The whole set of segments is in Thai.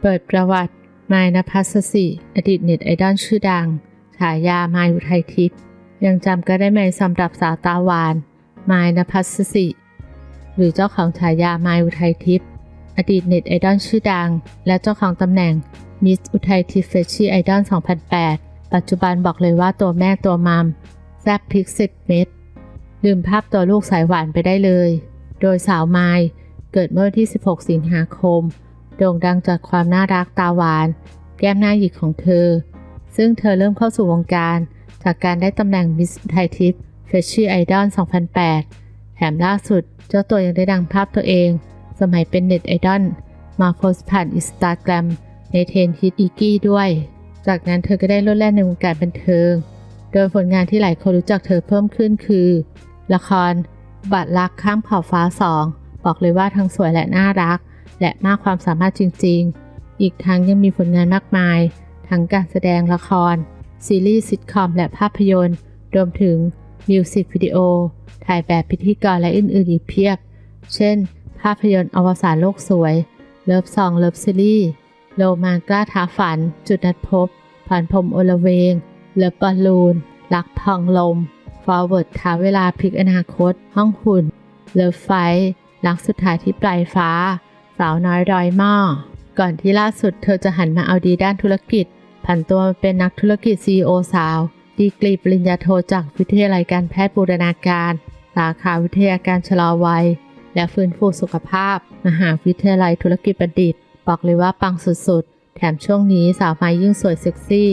เปิดประวัติมายนภัสสิ อดีตเน็ตไอดอลชื่อดัง ฉายามายอุทัยทิพย์ยังจำก็ได้ไหมสำหรับสาวตาหวาน มายนภัสสิ หรือเจ้าของฉายามายอุทัยทิพย์อดีตเน็ตไอดอลชื่อดัง และเจ้าของตำแหน่งมิสอุทัยทิพย์เฟชชี่ไอดอล2008 ปัจจุบันบอกเลยว่าตัวแม่ตัวมัมแซบพริกสิบเม็ดลืมภาพตัวลูกสายหวานไปได้เลย โดยสาวมายเกิดเมื่อวันที่ 16 สิงหาคม โด่งดังจากความน่ารักตาหวาน แก้มหน้าหยิกของเธอ ซึ่งเธอเริ่มเข้าสู่วงการ จากการได้ตำแหน่งมิสไทยทิปเฟชชี่ไอดอล2008 แถมล่าสุด เจ้าตัวยังได้ดังภาพตัวเอง สมัยเป็นเน็ตไอดอลมาโพสผ่านอินสตาแกรมในเทนฮิตอีกี้ด้วย จากนั้นเธอก็ได้ลดแล่นในวงการบันเทิง โดยผลงานที่หลายคนรู้จักเธอเพิ่มขึ้นคือ ละครบัตรรักข้ามขอบฟ้าสอง บอกเลยว่าทั้งสวยและน่ารัก และมากความสามารถจริง ๆ อีกทั้งยังมีผลงานมากมาย ทั้งการแสดงละคร ซีรีส์ซิทคอมและภาพยนตร์ รวมถึงมิวสิกวิดีโอ ถ่ายแบบพิธีกรและอื่นๆอีกเพียบ เช่น ภาพยนตร์อวสานโลกสวย เลิฟซองเลิฟซีรีส์โลมากล้าท้าฝัน จุดนัดพบผ่านพรมโอลเวง เลิฟบอลลูนรักพองลม ฟอร์เวิร์ดท้าเวลาพลิกอนาคต ห้องหุ่น เลิฟไฟท์ รักสุดท้ายที่ปลายฟ้า สาวน้อยรอยหม้อ ก่อนที่ล่าสุดเธอจะหันมาเอาดีด้านธุรกิจ ผันตัวมาเป็นนักธุรกิจ CEO สาว ดีกรีปริญญาโทจากวิทยาลัยการแพทย์บูรณาการ สาขาวิทยาการชะลอวัย และฟื้นฟูสุขภาพ มหาวิทยาลัยธุรกิจบัณฑิต บอกเลยว่าปังสุดๆ แถมช่วงนี้สาวไม้ยิ่งสวยเซ็กซี่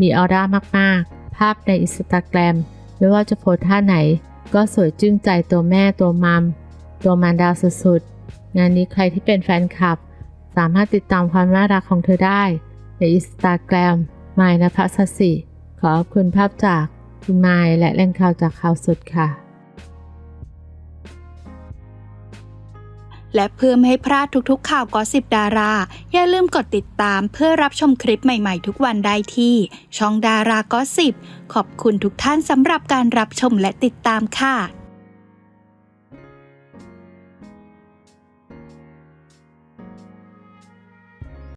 มีออร่ามากๆ ภาพในอินสตาแกรมไม่ว่าจะโพสท่าไหน ก็สวยจึ้งใจตัวแม่ตัวมัม ตัวมารดาสุดๆ งานนี้ใครที่เป็นแฟนคลับ สามารถติดตามความน่ารักของเธอได้ในอินสตาแกรมมายนภัสสิขอบคุณภาพจากคุณมายและแหล่งข่าวจากข่าวสุดค่ะ และเพื่อไม่ให้พลาดทุกๆข่าวกอสิบดารา อย่าลืมกดติดตามเพื่อรับชมคลิปใหม่ๆทุกวันได้ที่ ช่องดารากอสิบขอบคุณทุกท่านสำหรับการรับชมและติดตามค่ะ